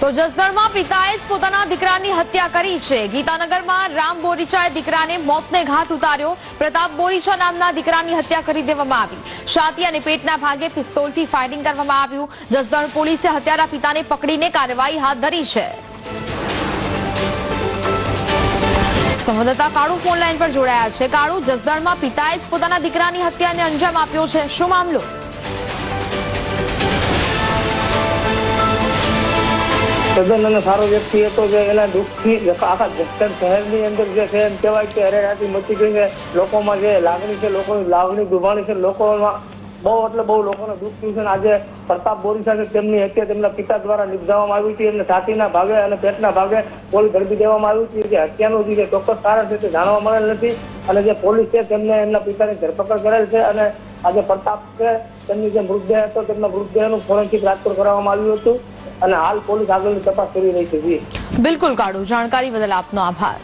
તો જસદણમાં પિતાએ જ પોતાના દીકરાની હત્યા કરી છે. ગીતાનગરમાં રામ બોરીચાએ દીકરાને મોતને ઘાટ ઉતાર્યો. પ્રતાપ બોરીચા નામના દીકરાની હત્યા કરી દેવામાં આવી. છાતી અને પેટના ભાગે પિસ્તોલથી ફાયરિંગ કરવામાં આવ્યું. જસદણ પોલીસે હત્યારા પિતાને પકડીને કાર્યવાહી હાથ ધરી છે. સંવાદદાતા કાળુ ફોન લાઈન પર જોડાયા છે. કાળુ, જસદણમાં પિતાએ જ પોતાના દીકરાની હત્યાને અંજામ આપ્યો છે. શું મામલો? સજ્જન અને સારો વ્યક્તિ હતો જે એના દુઃખથી આખા જસદણ શહેરની અંદર જે છે એમ કહેવાય કે અરેરાટી મચી ગઈ છે લોકોમાં જે લાગણી છે, લોકોની લાગણી દુભાણી છે, લોકોમાં બહુ એટલે બહુ લોકોને દુઃખ થયું છે આજે પ્રતાપ બોરી છે તેમની હત્યા તેમના પિતા દ્વારા નિપજાવવામાં આવી હતી એમને છાતીના ભાગે અને પેટના ભાગે પોલીસ ઝડપી દેવામાં આવ્યું છે જે હત્યાનું જે ચોક્કસ કારણ છે તે જાણવા મળેલ નથી. અને જે પોલીસ છે તેમને એમના પિતાની ધરપકડ કરેલ છે અને આજે પ્રતાપ છે, તેમની જે મૃતદેહ હતો, તેમના મૃતદેહનું ફોરેન્સિક રાજકોટ કરવામાં આવ્યું હતું અને હાલ પોલીસ આગળની તપાસ કરી રહી છે. બિલકુલ, કાળુ. જાણકારી બદલ આપનો આભાર.